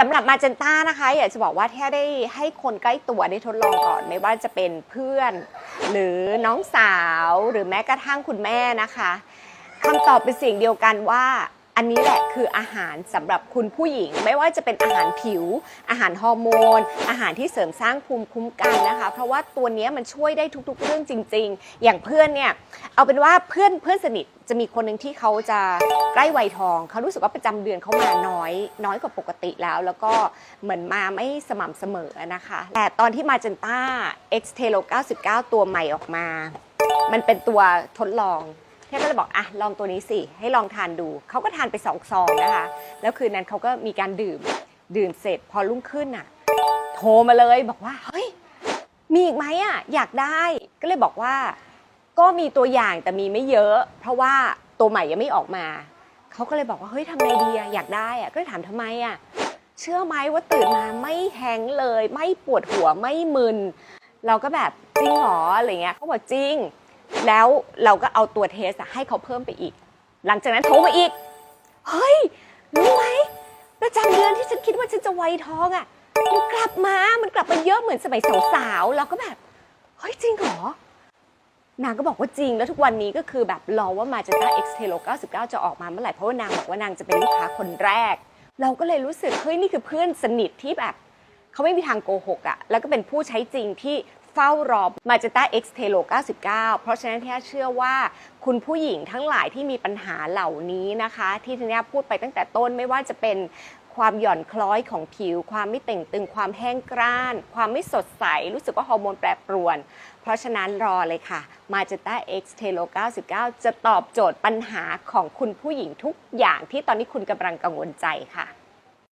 สำหรับมาเจนต้านะคะอยากจะบอกว่าถ้าได้ให้คนใกล้ตัวได้ทดลองก่อน ไม่ว่าจะเป็นเพื่อน หรือน้องสาวหรือแม้กระทั่งคุณแม่นะคะคำตอบเป็นเสียงเดียวกันว่า อันนี้แหละคืออาหารสำหรับคุณผู้หญิง ไม่ว่าจะเป็นอาหารผิว อาหารฮอร์โมน อาหารที่เสริมสร้างภูมิคุ้มกันนะคะ เพราะว่าตัวนี้มันช่วยได้ทุกๆ เรื่องจริง ๆ อย่างเพื่อนเนี่ยเอาเป็นว่าเพื่อนเพื่อนสนิทจะมีคนหนึ่งที่เขาจะใกล้วัยทอง เขารู้สึกว่าประจำเดือนเขามาน้อย น้อยกว่าปกติแล้ว แล้วก็เหมือนมาไม่สม่ำเสมอนะคะ แต่ตอนที่มาเจนต้า X t e l o 99 ตัวใหม่ออกมา มันเป็นตัวทดลอง เท่ก็เลยบอกอะลองตัวนี้สิให้ลองทานดู เขาก็ทานไปสองซองนะคะ แล้วคืนนั้นเขาก็มีการดื่มดื่มเสร็จพอรุ่งขึ้นอะ โทรมาเลยบอกว่าเฮ้ยมีอีกไหมอะอยากได้ก็เลยบอกว่า ก็มีตัวอย่างแต่มีไม่เยอะ เพราะว่าตัวใหม่ยังไม่ออกมาเขาก็เลยบอกว่าเฮ้ยทำไงดีอะอยากได้อะก็เลยถามทำไมอะเชื่อไหมว่าตื่นมาไม่แฮงเลย ไม่ปวดหัวไม่มึน เราก็แบบจริงเหรออะไรเงี้ยเขาบอกจริง แล้วเราก็เอาตัวเทสอะให้เขาเพิ่มไปอีก หลังจากนั้นโทรมาอีก เฮ้ย รู้ไหมประจำเดือนที่ฉันคิดว่าฉันจะไวยท้องอะมันกลับมา มันกลับมาเยอะเหมือนสมัยสาวๆเราก็แบบ เฮ้ยจริงเหรอ นางก็บอกว่าจริง แล้วทุกวันนี้ก็คือแบบรอว่ามาจ t ต้า X t e l o 99 จะออกมาเมื่อไหร่ เพราะว่านางบอกว่านางจะเป็นลูกค้าคนแรก เราก็เลยรู้สึก เฮ้ยนี่คือเพื่อนสนิทที่แบบ เขาไม่มีทางโกหกอะแล้วก็เป็นผู้ใช้จริงที่ เฝ้ารอมาจ t ต้า X t e l o 99 เพราะฉะนั้นที่เชื่อว่าคุณผู้หญิงทั้งหลายที่มีปัญหาเหล่านี้นะคะ ที่ทีนี้พูดไปตั้งแต่ต้นไม่ว่าจะเป็นความหย่อนคล้อยของผิว ความไม่เต่งตึง ความแห้งกร้าน ความไม่สดใส รู้สึกว่าฮอร์โมนแปรปรวน เพราะฉะนั้นรอเลยค่ะ มาจ t ต้า X t e l o 99 จะตอบโจทย์ปัญหาของคุณผู้หญิงทุกอย่างที่ตอนนี้คุณกำลังกังวลใจค่ะ